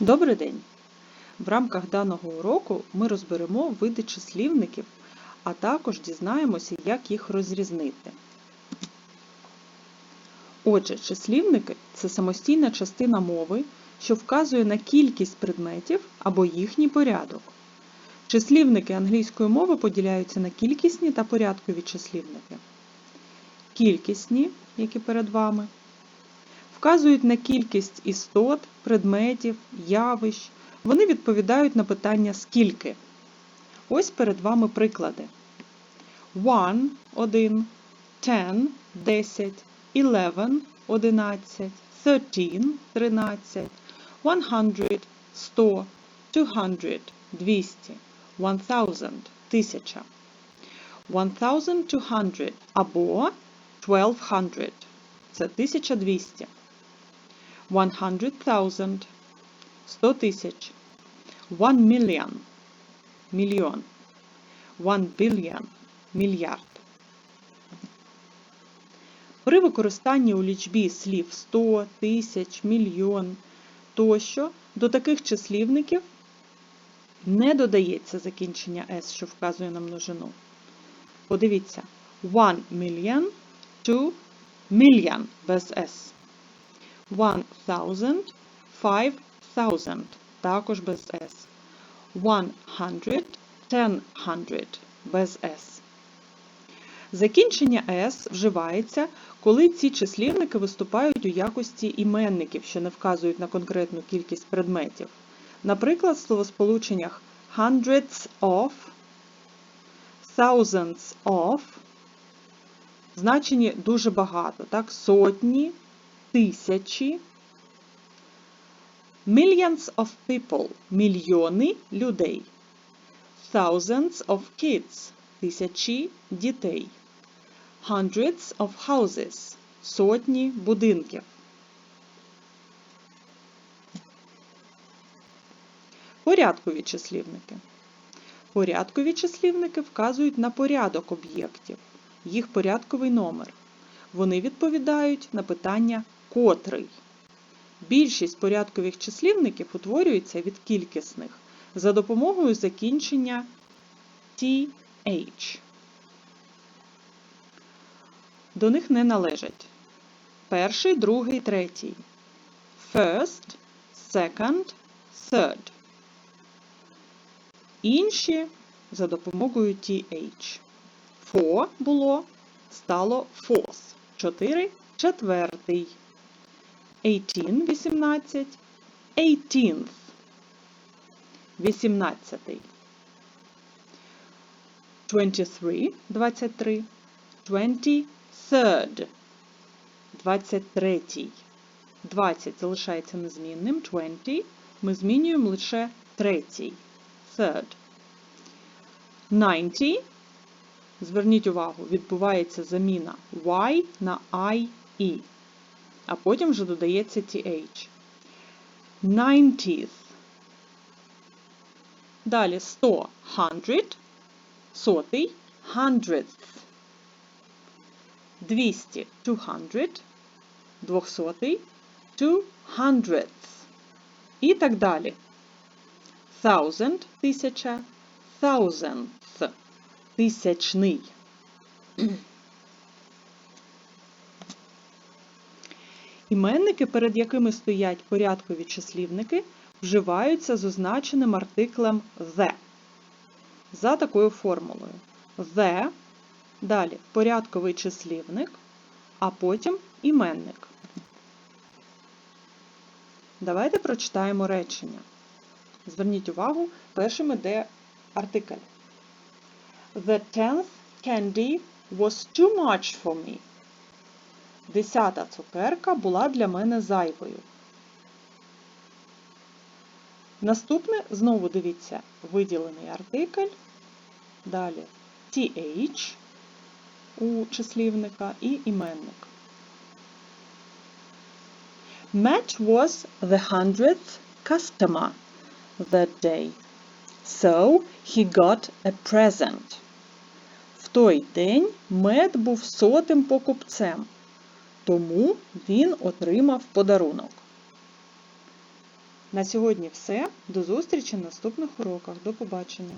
Добрий день! В рамках даного уроку ми розберемо види числівників, а також дізнаємося, як їх розрізнити. Отже, числівники це самостійна частина мови, що вказує на кількість предметів або їхній порядок. Числівники англійської мови поділяються на кількісні та порядкові числівники. Кількісні, які перед вами, вказують на кількість істот, предметів, явищ. Вони відповідають на питання скільки. Ось перед вами приклади. One – 1, ten – 10, eleven – 11, thirteen – 13, one hundred – 100, two hundred – 200, one thousand – 1000. One thousand two hundred або twelve hundred – це 1200. One hundred thousand – 100 тисяч. One million – мільйон. One billion – мільярд. При використанні у лічбі слів 100, тисяч, мільйон тощо до таких числівників не додається закінчення S, що вказує на множину. Подивіться. One million to million без S. One thousand, five thousand, також без S. One hundred, ten hundred, без S. Закінчення S вживається, коли ці числівники виступають у якості іменників, що не вказують на конкретну кількість предметів. Наприклад, в словосполученнях hundreds of, thousands of значені дуже багато, так? сотні, тисячі. Millions of people – мільйони людей. Thousands of kids – тисячі дітей. Hundreds of houses – сотні будинків. Порядкові числівники. Порядкові числівники вказують на порядок об'єктів, їх порядковий номер. Вони відповідають на питання котрий. Більшість порядкових числівників утворюється від кількісних за допомогою закінчення TH. До них не належать перший, другий, третій. First, second, third. Інші за допомогою TH. Four було, стало fourth. 4 – четвертий. 18 – 18. 18th. 18. 23 – 23. 23rd. 23. 20 залишається незмінним. 20. Ми змінюємо лише третій. Third. 90. Зверніть увагу, відбувається заміна Y на I, E. А потім вже додається TH. 90th. Далі 100 hundred, сотий, hundredth. 200 200, двохсотий, two hundredth. І так далі. Thousand – тисяча, thousandth – тисячний. Іменники, перед якими стоять порядкові числівники, вживаються з означеним артиклем the. За такою формулою. The, далі порядковий числівник, а потім іменник. Давайте прочитаємо речення. Зверніть увагу, першим іде артикль. The tenth candy was too much for me. Десята цукерка була для мене зайвою. Наступне, знову дивіться, виділений артикль, далі TH у числівника і іменник. Matt was the hundredth customer that day, so he got a present. В той день Мед був сотим покупцем, тому він отримав подарунок. На сьогодні все. До зустрічі в наступних уроках. До побачення!